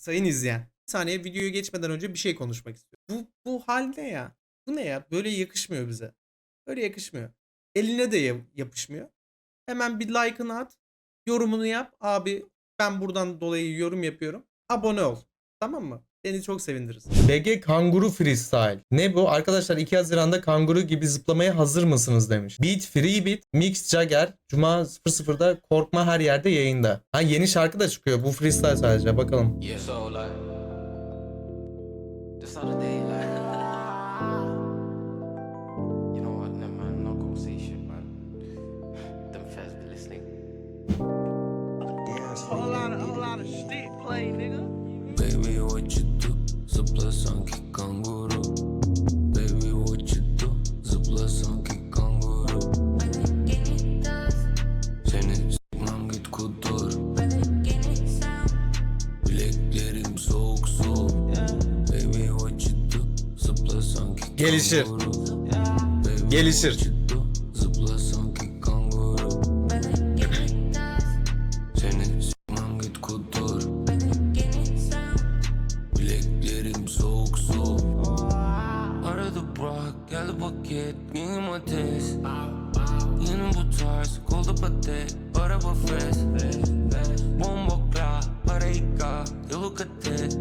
sayın izleyen. Bir saniye videoya geçmeden önce bir şey konuşmak istiyorum. Bu, bu hal ne ya? Bu ne ya? Böyle yakışmıyor bize. Böyle yakışmıyor. Eline de ya- yapışmıyor. Hemen bir like'ını at. Yorumunu yap. Abi ben buradan dolayı yorum yapıyorum. Abone ol. Tamam mı? Seni çok sevindiririz. BG Kanguru Freestyle. Ne bu? Arkadaşlar 2 Haziran'da kanguru gibi zıplamaya hazır mısınız demiş. Beat Free Beat Mix Jagger Cuma 00'da Korkma Her Yerde yayında. Ha yeni şarkı da çıkıyor. Bu freestyle sadece. Bakalım. Yeah, so like, this other day, like, shit. Whole lot of, whole lot of stick play, nigga. Zıpla sanki kanguru. Baby what you do. Zıpla sanki kanguru. Seni s**mem git kudur. Bileklerim soğuk soğuk. Baby what you do. Zıpla sanki Gelişir. kanguru. Baby, Gelişir. kanguru. Seni s**mem git kudur. Bileklerim geldi paket Yeni ateş Yeni bu tarz kolda patek Araba fes Bomba Parayka Yolu katet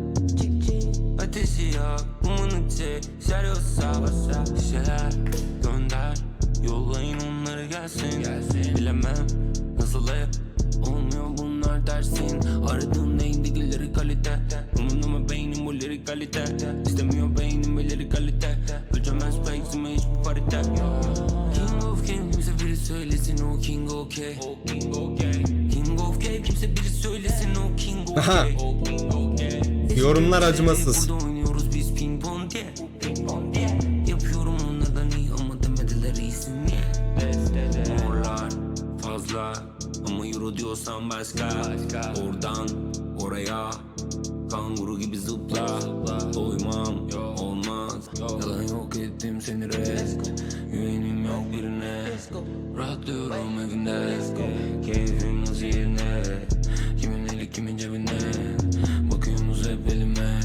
Ateşi yak Serio sağ Bir şeyler gönder Yollayın onları gelsin, Bilemem nasıl hep Olmuyor bunlar dersin Aradığın gülleri kalite Umurumda beynim bu lirik kalite o King okay King of Game kimse biri söylesin o King Aha. okay Yorumlar acımasız. Burada oynuyoruz biz ping pong diye. Yapıyorum onlardan iyi ama demediler iyisin niye Morlar fazla ama euro diyorsan başka. Oradan oraya Kanguru gibi zıpla. Doymam olmaz. Yalan yok ettim seni res Güvenim yok birine Rahatlıyorum evinde Keyfim nasıl yerine. Kimin eli kimin cebine Bakıyorsunuz hep elime.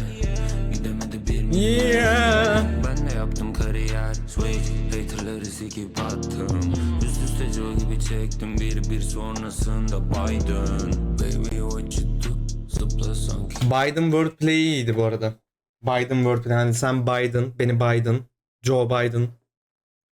Gidemedi bir milyon. Yeah. ben de yaptım kariyer. Switch Haterları sikip attım. Üst üste Joe gibi çektim. Bir bir sonrasında Biden. Baby what you do? Zıpla sanki. Biden wordplay iyiydi bu arada. Biden wordplay. Hani sen Biden, beni Biden, Joe Biden.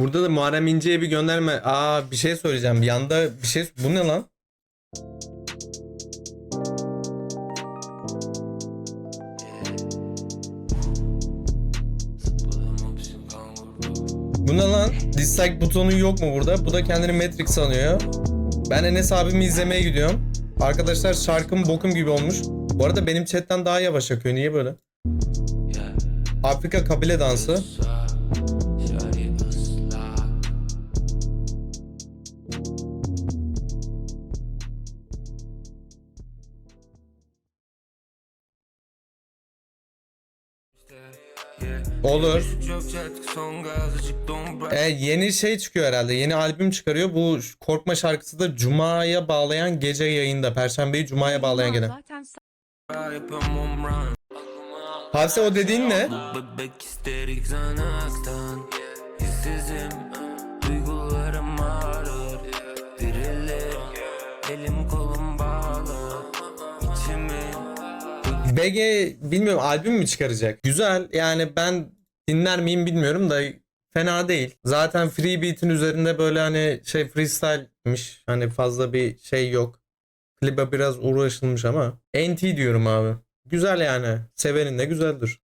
Burada da Muharrem İnce'ye bir gönderme. Aa bir şey söyleyeceğim. Yanda bir şey... Bu ne lan? Bu ne lan? Dislike butonu yok mu burada? Bu da kendini Matrix sanıyor. Ben Enes abimi izlemeye gidiyorum. Arkadaşlar şarkım bokum gibi olmuş. Bu arada benim chatten daha yavaş akıyor. Niye böyle? Afrika kabile dansı. Olur. E, yeni şey çıkıyor herhalde. Yeni albüm çıkarıyor. Bu Korkma şarkısı da Cuma'ya bağlayan gece yayında. Perşembeyi Cuma'ya bağlayan gene. Havse o dediğin ne? BG bilmiyorum albüm mü çıkaracak? Güzel yani ben dinler miyim bilmiyorum da fena değil. Zaten free beat'in üzerinde böyle hani şey freestyle'miş. Hani fazla bir şey yok. Klibe biraz uğraşılmış ama NT diyorum abi. Güzel yani. Sevenin de güzeldir.